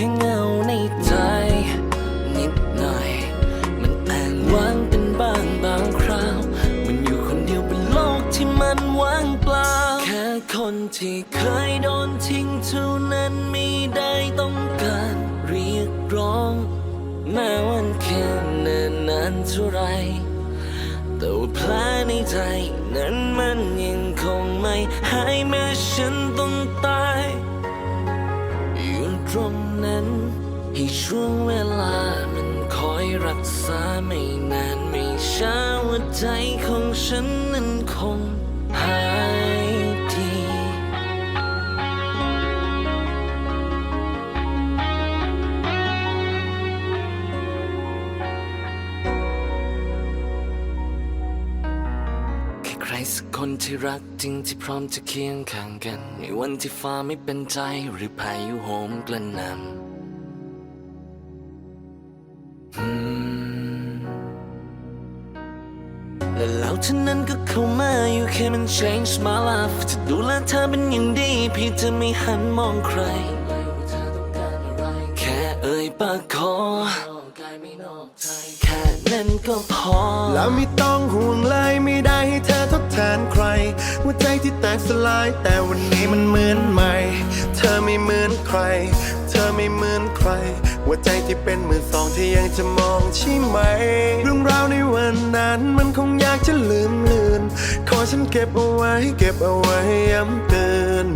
ค่เงาในใจ นิดหน่อย มันแอ้างว้างเป็นบางบางคราว มันอยู่คนเดียวบนโลกที่มันว่างเปล่า แค่คนที่เคยโดนทิ้งเท่านั้นไม่ได้ต้องการเรียกร้องแม้วันแค่เนินนานเท่าไรแต่ว่าแผลในใจ นั้นมันยังคงไม่หายแม้ฉันต้องตาย ช่วงเวลามันคอยรักษาไม่นานไม่ช้าหัวใจของฉันนั้นคงหายดีแค่ใครสักคนที่รักจริงที่พร้อมจะเคียงข้างกัน ในวันที่ฟ้าไม่เป็นใจหรือพายุโหมกระหน่ำ และแล้วเท่านั้นก็เข้ามาอยู่แค่มัน change my life จะดูแลเธอเป็นอย่างดีเพี่จะไม่หันมองใคร แค่เอ่ยปากขอแค่นั้นก็พอ แล้วไม่ต้องห่วงเลยไม่ได้ให้เธอ นใครหัวใจที่แตกสลาย แต่วันนี้มันเหมือนใหม่ เธอไม่เหมือนใคร เธอไม่เหมือนใครหัวใจที่เป็นมื่นสองที่ยังจะมองใช่ไหม เรื่องราวในวันนั้นมันคงอยากจะลืมเลือนขอฉันเก็บเอาไว้ เก็บเอาไว้ย้ำเตือน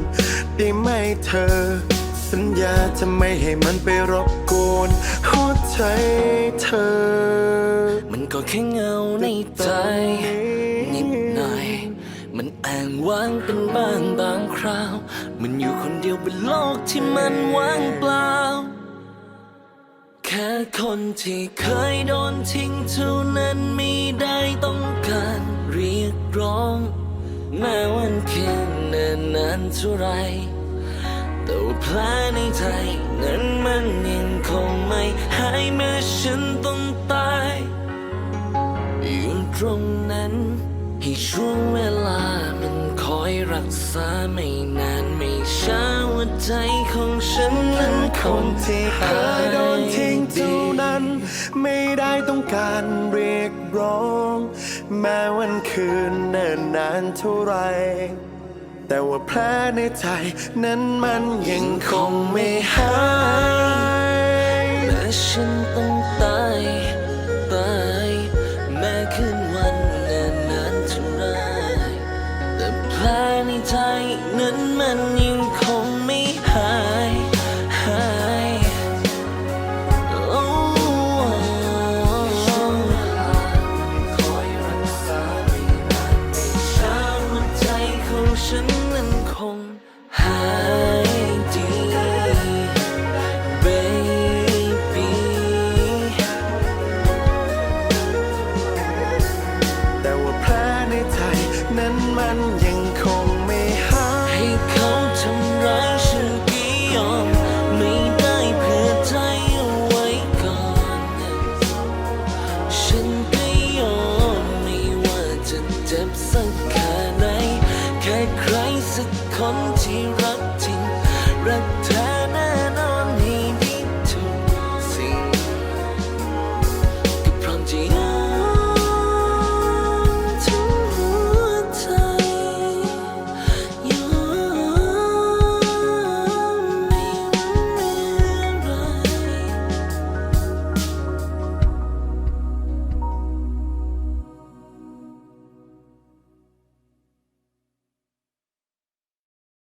ได้ไหมเธอ สัญญาจะไม่ให้มันไปรบกวนหัวใจเธอ มันก็แค่เงาในใจนิด งว้างเป็นบางบางคราว มันอยู่คนเดียวบนโลกที่มันว่างเปล่า แค่คนที่เคยโดนทิ้งเท่านั้นไม่ได้ต้องการเรียกร้อง แม้วันแค่เนิ่นนานเท่าไรแต่ว่าแผลในใจนั้นมันยังคงไม่หายแม้ฉันต้องตาย อยู่ตรงนั้นให้ช่วงเวลา อยรักษาไม่นานไม่ช้าหัวใจของฉันนั้นคงนที่เคยโดนทิ้งเท่านั้น ไม่ได้ต้องการเรียกร้อง แม้วันคืนเนิ่นนานเท่าไรแต่ว่าแผลในใจนั้นมันยังคงไม่หายแม้ฉันต้องตายตายแม้คืนวัน ข คนที่